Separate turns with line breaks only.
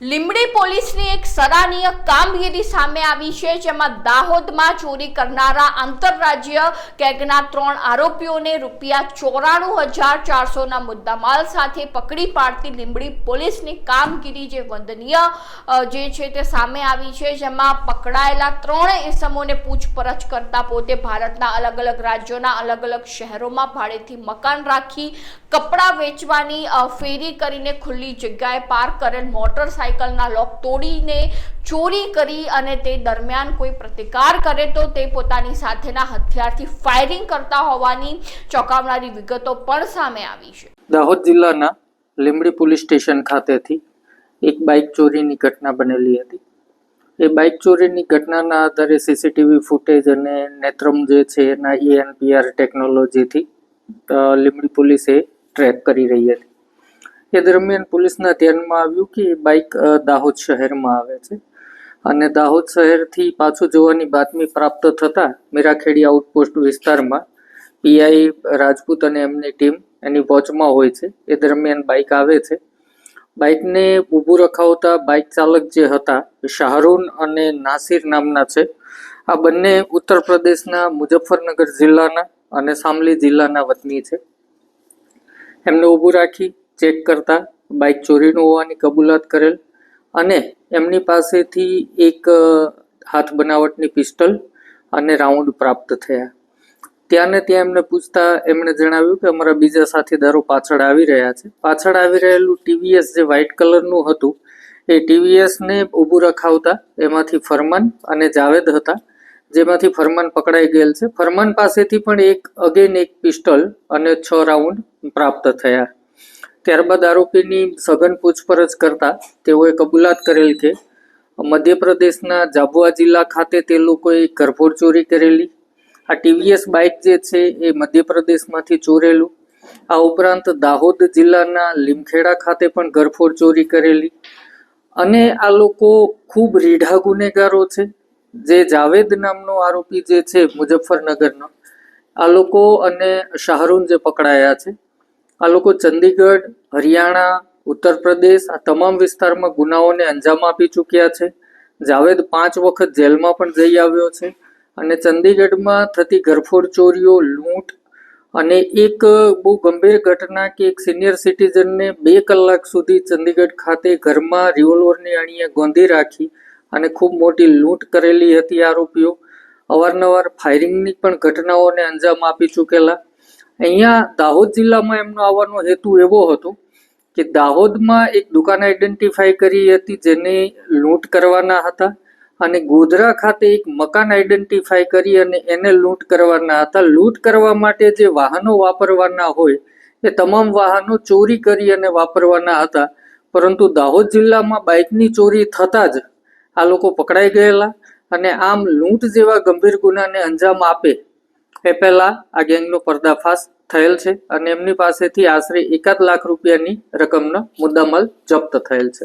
લીંબડી પોલીસની એક સરાહનીય કામગીરી સામે આવી છે, જેમાં દાહોદમાં ચોરી કરનારા આંતરરાજ્ય કેગના ત્રણ આરોપીઓને રૂપિયા ચોરાણું હજાર ચારસોના મુદ્દામાલ સાથે પકડી પાડતી લીમડી પોલીસની કામગીરી જે વંદનીય જે છે તે સામે આવી છે, જેમાં પકડાયેલા ત્રણ ઇસમોને પૂછપરછ કરતા પોતે ભારતના અલગ અલગ રાજ્યોના અલગ અલગ શહેરોમાં ભાડેથી મકાન રાખી, કપડાં વેચવાની ફેરી કરીને ખુલ્લી જગ્યાએ પાર્ક કરેલ મોટરસાયકલના લોક તોડીને ચોરી કરી અને તે દરમિયાન કોઈ પ્રતિકાર કરે તો તે પોતાની સાથેના હથિયારથી ફાયરિંગ કરતા હોવાની ચોંકાવનારી વિગતો પણ સામે આવી છે.
દાહોદ જિલ્લાના લીંબડી પોલીસ સ્ટેશન ખાતેથી એક બાઇક ચોરીની ઘટના બનેલી હતી. એ બાઇક ચોરીની ઘટનાના આધારે સીસીટીવી ફૂટેજ અને નેત્રમ જે છે એના ઈએનપીઆર ટેકનોલોજીથી અ, લીંબડી પોલીસે ટ્રેક કરી રહી હતી. એ દરમિયાન પોલીસના ધ્યાનમાં આવ્યું કે બાઇક દાહોદ શહેરમાં આવે છે. અને દાહોદ શહેરથી પાછું જવાની બાતમી પ્રાપ્ત થતાં મીરાખેડી આઉટપોસ્ટ વિસ્તારમાં પીઆઈ રાજપૂત અને એમની ટીમ એની વોચમાં હોય છે. એ દરમિયાન બાઇક આવે છે. બાઇકને ઊભું રખાવતા બાઇક ચાલક જે હતા, શાહરૂન અને નાસિર નામના છે. આ બંને ઉત્તર પ્રદેશના મુઝફ્ફરનગર જિલ્લાના અને સામલી જિલ્લાના વતની છે. એમને ઊભું રાખી ચેક કરતા બાઇક ચોરીનું હોવાની કબૂલાત કરેલ અને એમની પાસેથી એક હાથ બનાવટની પિસ્ટલ અને રાઉન્ડ પ્રાપ્ત થયા. ત્યાં ને ત્યાં એમને પૂછતા એમણે જણાવ્યું કે અમારા બીજા સાથીદારો પાછળ આવી રહ્યા છે. પાછળ આવી રહેલું ટીવીએસ જે વ્હાઇટ કલરનું હતું, એ ટીવીએસને ઊભું રખાવતા એમાંથી ફરમાન અને જાવેદ હતા, જેમાંથી ફરમાન પકડાઈ ગયેલ છે. ફરમાન પાસેથી પણ એક અગેન એક પિસ્ટલ અને છ રાઉન્ડ પ્રાપ્ત થયા. ત્યારબાદ આરોપીની સઘન પૂછપરછ કરતા તેઓએ કબૂલાત કરેલ કે મધ્યપ્રદેશના જાબુઆ જિલ્લા ખાતે તે લોકોએ ઘરફોડ ચોરી કરેલી. આ ટીવીએસ બાઇક જે છે એ મધ્યપ્રદેશમાંથી ચોરેલું. આ ઉપરાંત દાહોદ જિલ્લાના લીમખેડા ખાતે પણ ઘરફોડ ચોરી કરેલી. અને આ લોકો ખૂબ રીઢા ગુનેગારો છે. જે જાવેદ નામનો આરોપી જે છે મુઝફ્ફરનગરનો, આ લોકો અને શાહરૂન જે પકડાયા છે. આ લોકો ચંદીગઢ, હરિયાણા ઉત્તર પ્રદેશ આ તમામ વિસ્તારમાં ગુનાઓને અંજામ આપી ચૂક્યા છે. જાવેદ પાંચ વખત જેલમાં પણ જઈ આવ્યો છે અને ચંદીગઢમાં થતી ઘરફોડ ચોરીઓ, લૂંટ અને એક બહુ ગંભીર ઘટના કે એક સિનિયર સિટીઝનને બે કલાક સુધી ચંદીગઢ ખાતે ઘરમાં રિવોલ્વરની અણીએ ગોંધી રાખી અને ખૂબ મોટી લૂંટ કરેલી હતી આરોપીઓ. અવારનવાર ફાયરિંગની પણ ઘટનાઓને અંજામ આપી ચૂકેલા. અહીંયા દાહોદ જિલ્લામાં એમનો આવવાનો હેતુ એવો હતો કે દાહોદમાં એક દુકાન આઈડેન્ટિફાઈ કરી હતી જેને લૂંટ કરવાના હતા અને ગોધરા ખાતે એક મકાન આઈડેન્ટિફાઈ કરી અને એને લૂંટ કરવાના હતા. લૂંટ કરવા માટે જે વાહનો વાપરવાના હોય એ તમામ વાહનો ચોરી કરી અને વાપરવાના હતા. પરંતુ દાહોદ જિલ્લામાં બાઇકની ચોરી થતાં જ આ લોકો પકડાઈ ગયેલા અને આમ લૂંટ જેવા ગંભીર ગુનાને અંજામ આપે એ પહેલા આ ગેંગનો પર્દાફાશ થયેલ છે અને એમની પાસેથી આશરે એકાદ લાખ રૂપિયાની રકમનો મુદ્દામાલ જપ્ત થયેલ છે.